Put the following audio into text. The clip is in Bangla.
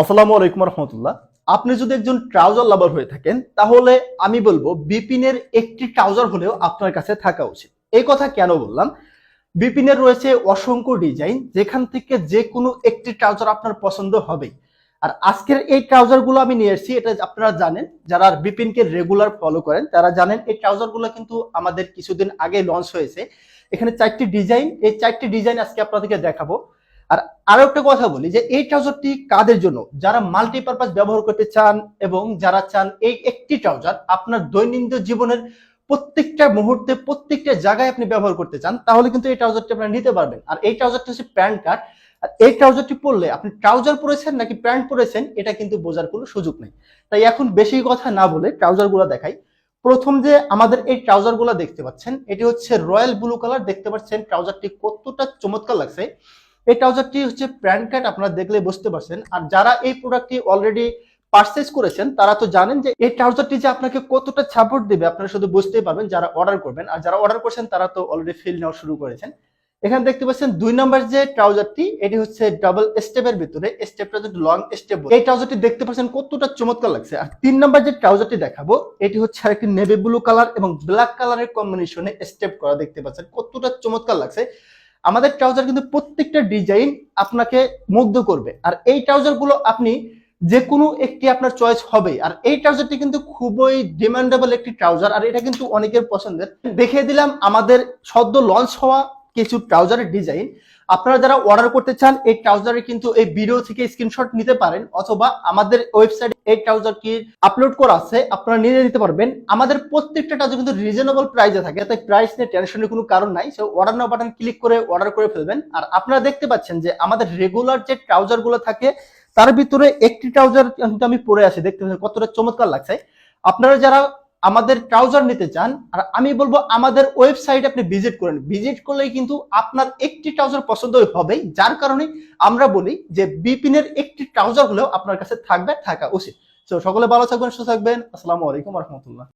আসসালামু আলাইকুম রহমতুল্লাহ। আপনি যদি একজন ট্রাউজার লাভার হয়ে থাকেন, তাহলে আমি বলব বিপিনের একটি ট্রাউজার হলেও আপনার কাছে থাকা উচিত। এই কথা কেন বললাম? বিপিনের রয়েছে অসংখ্য ডিজাইন যেখান থেকে যে কোনো একটি ট্রাউজার আপনার পছন্দ হবেই। আর আজকের এই ট্রাউজারগুলো আমি নিয়ে এসেছি, এটা আপনারা জানেন, যারা বিপিনকে রেগুলার ফলো করেন, তারা জানেন এই ট্রাউজারগুলো কিন্তু আমাদের কিছুদিন আগে লঞ্চ হয়েছে। এখানে চারটি ডিজাইন এই চারটি ডিজাইন আজকে আপনাদেরকে দেখাবো। আর আরও একটা কথা বলি যে এই ট্রাউজারটি কাদের জন্য? যারা মাল্টিপারপাস ব্যবহার করতে চান এবং যারা চান এই একটি ট্রাউজার আপনার দৈনন্দিন জীবনের প্রত্যেকটা মুহূর্তে, প্রত্যেকটা জায়গায় আপনি ব্যবহার করতে চান, তাহলে কিন্তু এই ট্রাউজারটি আপনারা নিতে পারবেন। আর এই ট্রাউজারটি হচ্ছে প্যান্ট কাট। আর এই ট্রাউজারটি পরলে আপনি ট্রাউজার পরেছেন নাকি প্যান্ট পরেছেন, এটা কিন্তু বোঝার কোনো সুযোগ নেই। তাই এখন বেশি কথা না বলে ট্রাউজারগুলো দেখাই। প্রথম যে আমাদের এই ট্রাউজারগুলো দেখতে পাচ্ছেন, এটি হচ্ছে রয়্যাল ব্লু কালার। দেখতে পাচ্ছেন ট্রাউজারটি কতটা চমৎকার লাগছে। এই ট্রাউজারটি হচ্ছে প্যান্ট কাট, আপনারা দেখলে বুঝতে পারছেন। আর যারা এই প্রোডাক্টটি অলরেডি পারচেজ করেছেন, তারা তো জানেন যে এই ট্রাউজারটি যে আপনাকে কতটা সাপোর্ট দেবে, আপনারা শুধু বুঝতেই পারবেন যারা অর্ডার করবেন। আর যারা অর্ডার করছেন, তারা তো অলরেডি ফিল নেওয়া শুরু করেছেন। এখানে দেখতে পাচ্ছেন দুই নম্বর যে ট্রাউজারটি এটি হচ্ছে ডাবল স্টেপের ভিতরে। স্টেপটা যদি লং স্টেপ এই ট্রাউজারটি দেখতে পাচ্ছেন কতটা চমৎকার লাগছে। আর তিন নম্বর যে ট্রাউজারটি দেখাবো, এটি হচ্ছে আরেকটি নেভি ব্লু কালার এবং ব্ল্যাক কালারের কম্বিনেশনে স্টেপ করা দেখতে পাচ্ছেন। কতটা চমৎকার লাগছে। আমাদের ট্রাউজার কিন্তু প্রত্যেকটা ডিজাইন আপনাকে মুগ্ধ করবে। আর এই ট্রাউজারগুলো আপনি যে কোনো একটি আপনার চয়েস হবে। আর এই ট্রাউজারটি কিন্তু খুবই ডিমান্ডেবল একটি ট্রাউজার আর এটা কিন্তু অনেকের পছন্দের। দেখিয়ে দিলাম আমাদের সদ্য লঞ্চ হওয়া কিছু ট্রাউজারের ডিজাইন আপনারা যারা অর্ডার করতে চান, এই ট্রাউজারে কিন্তু এই ভিডিও থেকে স্ক্রিনশট নিতে পারেন, অথবা আমাদের ওয়েবসাইটে এই ট্রাউজার কি আপলোড করা আছে, আপনারা নিয়ে নিতে পারবেন। আমাদের প্রত্যেকটা ট্রাউজার কিন্তু রিজনেবল প্রাইসে থাকে, তাই প্রাইস নিয়ে টেনশনের কোনো কারণ নাই। So order now button click করে অর্ডার করে ফেলবেন। আর আপনারা দেখতে পাচ্ছেন যে আমাদের রেগুলার যে ট্রাউজারগুলো থাকে, তার ভিতরে একটি ট্রাউজার কিন্তু আমি পরে আছি। দেখতে পাচ্ছেন কতটা চমৎকার লাগছে। আপনারা যারা আমাদের ট্রাউজার নিতে চান, আর আমি বলব আমাদের ওয়েবসাইট আপনি ভিজিট করেন। ভিজিট করলেই কিন্তু আপনার একটি ট্রাউজার পছন্দ হবে যার কারণে আমরা বলি যে বিপিনের একটি ট্রাউজার হলেও আপনার কাছে থাকবে, থাকা উচিত। তো সকলে ভালো থাকবেন, সুস্থ থাকবেন। আসসালামু আলাইকুম রহমতুল্লাহ।